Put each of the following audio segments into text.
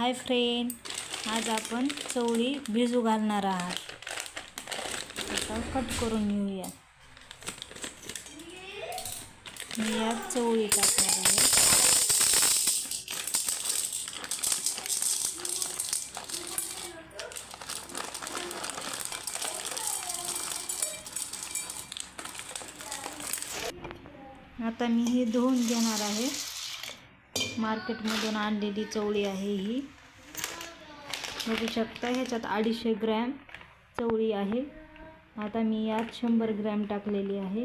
Hi friend आज आपण चवळी भिजू घालणार आहात. आता कट करून घेऊया. मी यात चवळी टाकणार आहे. आता मी हे धुवून घेणार आहे. मार्केटमधून आणलेली चवळी आहे ही. बघू शकता ह्याच्यात अडीचशे ग्रॅम चवळी आहे. आता मी यात शंभर ग्रॅम टाकलेली आहे.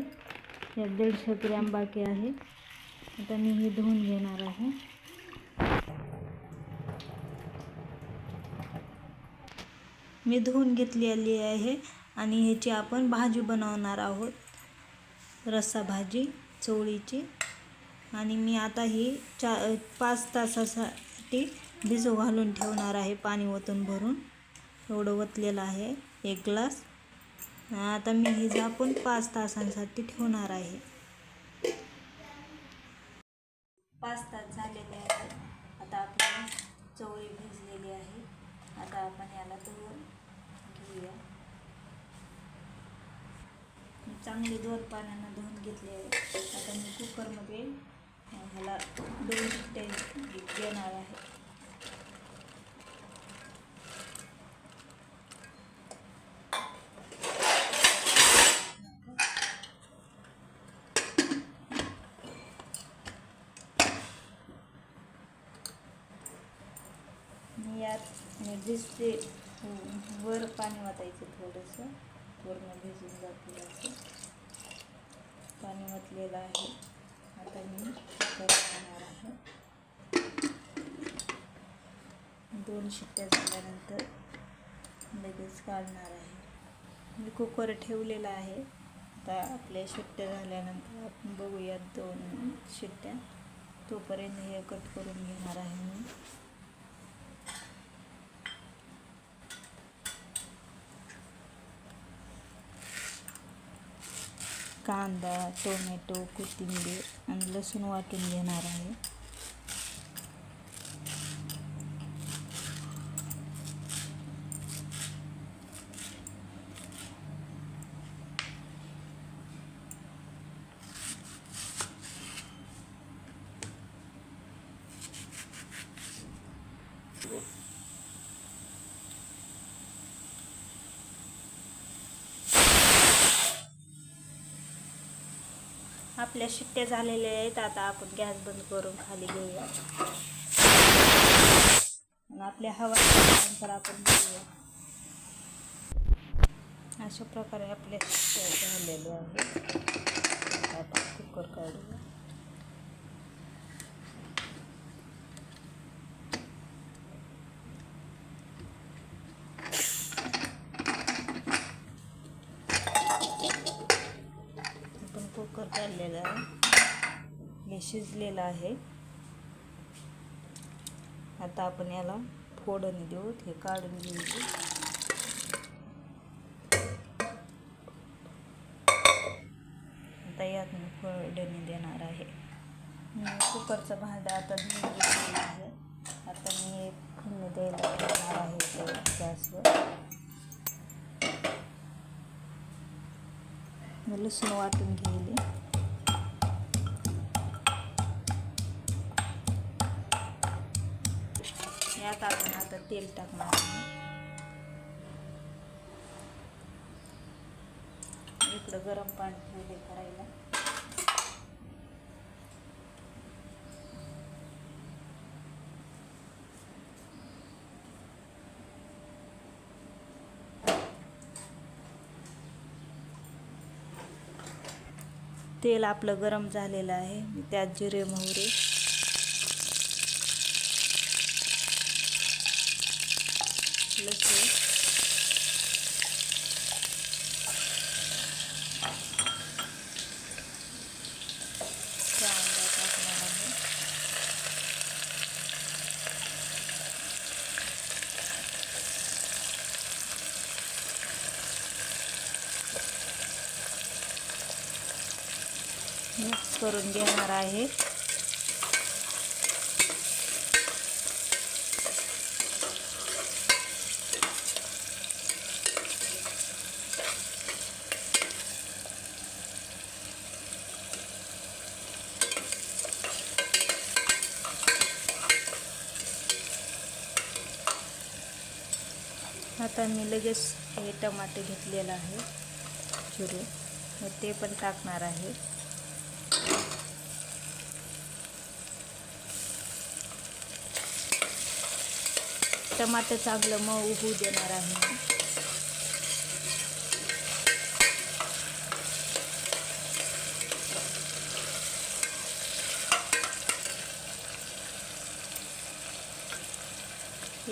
यात दीडशे ग्रॅम बाकी आहे. आता मी ही धुवून घेणार आहे. मी धुवून घेतलेली आहे आणि ह्याची आपण भाजी बनवणार आहोत. रस्सा भाजी चवळीची. आणि मी आता ही चा पाच तासासाठी भिजू घालून ठेवणार आहे पाणी ओतून भरून. एवढं ओतलेलं आहे एक ग्लास. आता मी ही झाकून पाच तासांसाठी ठेवणार आहे. पाच तास झालेले आहेत. आता आपण चवळी भिजलेली आहे. आता आपण याला धुवून घेऊया. चांगली दोन पाण्यानं धुवून घेतली आहे. आता मी कुकरमध्ये ह्याला दोन शिट्टे घेणार आहे. मी यात भिजते वर पाणी वाटायचं थोडंसं. पूर्ण भिजून जातील असं पाणी वाटलेलं आहे. आता मी करणार आहे. दोन शिट्ट्या झाल्यानंतर लगेच काढणार आहे. मी कुकर ठेवलेला आहे. आता आपल्या शिट्ट्या झाल्यानंतर आपण बघूयात दोन शिट्ट्या. तोपर्यंत हे कट करून घेणार आहे मी. कांदा टोमॅटो कोथिंबीर आणि लसूण वाटून घेणार आहे. आपल्या शिट्ट्या झालेल्या आहेत आता आपण गॅस बंद करून खाली घेऊया. आणि आपल्या हवा नंतर आपण घेऊया. अशा प्रकारे आपल्या शिट्ट्या झालेल्या आहेत. आता आपण कुकर काढूया आपण कुकर काढलेला आहे. हे शिजलेलं आहे. आता आपण याला फोडणी देऊ हे काढून घेऊ. आता यात मी फोडणी देणार आहे. मी कुकरचं भांडं आता धुवून आहे. आता मी एक फोडणी द्यायला ठेवणार आहे गॅसवर. मी लसूण वाटून घेईल. यात आपण आता तेल टाकणार इकडं गरम पाणी ठेवले करायला. तेल आपलं गरम झालेलं आहे. त्यात जिरे मोहरी लसूण कांदा टाकणार आहे मिक्स करून घेणार आहे. आता मी लगेच हे टमाटे घेतलेलं आहे चिरून. मग ते पण टाकणार आहे. टमाटर चांगलं मऊ होऊ देणार आहे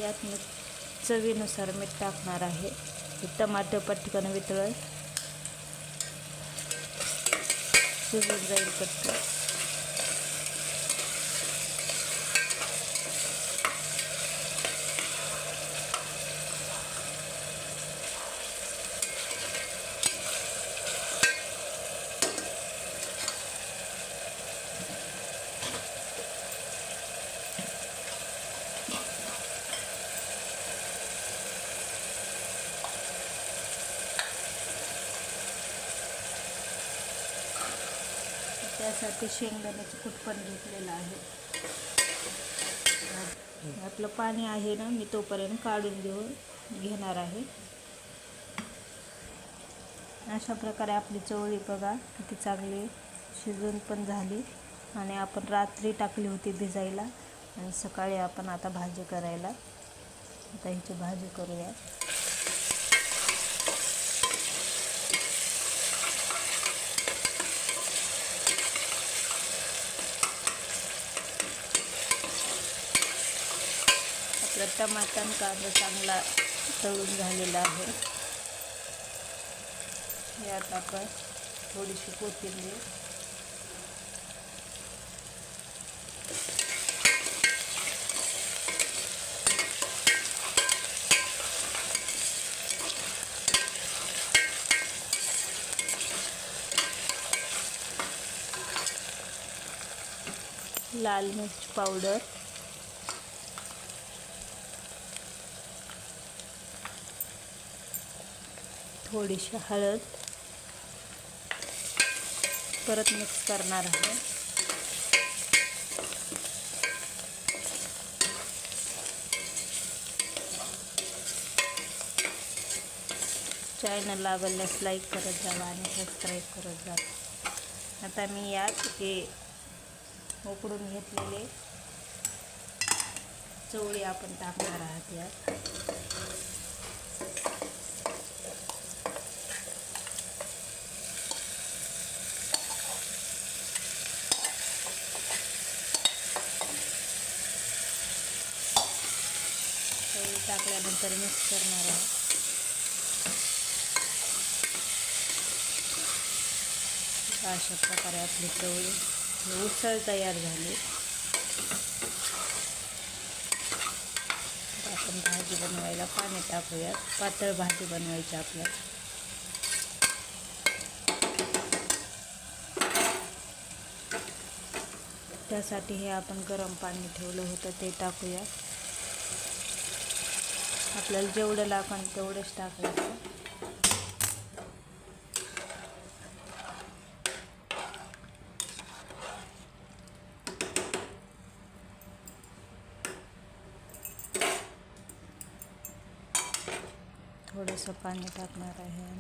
यात मी चवीनुसार मीठ टाकणार आहे. हे पटकन वितळ शिजून जाईल पटकन. त्यासाठी शेंगदाण्याचं कूट पण घेतलेलं आहे. आपलं पाणी आहे ना मी तोपर्यंत काढून घेऊन घेणार आहे. अशा प्रकारे आपली चवळी बघा किती चांगली शिजून पण झाली. आणि आपण रात्री टाकली होती भिजायला आणि सकाळी आपण आता भाजी करायला. आता ह्याची भाजी करूया. रत्तामातान टमाटा कांदा चांगला तळून झालेला आहे. यात आपण थोडीशी कोथिंबीर. लाल मिर्च पावडर. थोडीशी हळद परत मिक्स करणार आहे. चॅनलला आवडल्यास लाईक करत जावा आणि सबस्क्राईब करत जा. आता मी यात हे उकडून घेतलेले चवळी आपण टाकणार आहात यात चवळी टाकल्यानंतर मिक्स करणार आहोत. अशा प्रकारे आपली चवळी उसळ तयार झाली. आपण भाजी बनवायला पाणी टाकूयात. पातळ भाजी बनवायची आपल्याला. त्यासाठी हे आपण गरम पाणी ठेवलं होतं ते टाकूया आपल्याला जेवढं लागण तेवढंच टाकायचं. थोडंसं पाणी टाकणार आहे.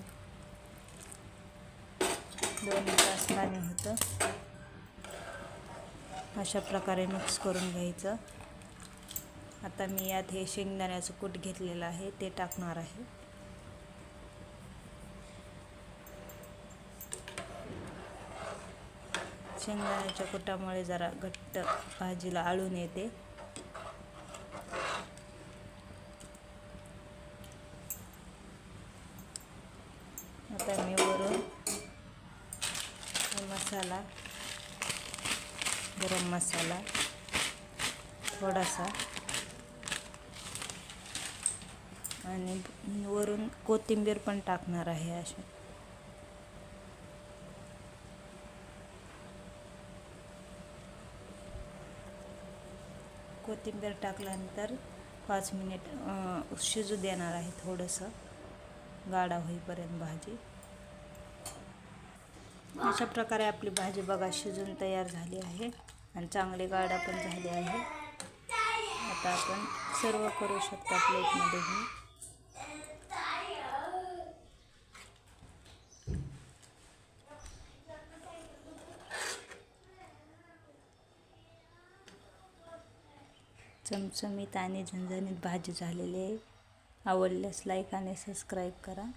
दोन तास पाणी होतं. अशा प्रकारे मिक्स करून घ्यायचं. आता मी यात हे शेंगदाण्याचं कूट घेतलेलं आहे ते टाकणार आहे. शेंगदाण्याच्या कुटामुळे जरा घट्ट भाजीला आळून येते. आता मी वरून मसाला गरम मसाला थोडासा आणि वरून कोथिंबीर पण टाकणार आहे अशी. कोथिंबीर टाकल्यानंतर पाच मिनिट शिजू देणार आहे थोडंसं. गाडा होईपर्यंत भाजी. अशा प्रकारे आपली भाजी बघा शिजून तयार झाली आहे आणि चांगली गाडा पण झाली आहे. आता आपण सर्व करू शकता प्लेटमध्ये चमचमीत आणि झणझणीत भाजी झालेली आहे. आवडल्यास लाईक आणि सबस्क्राईब करा.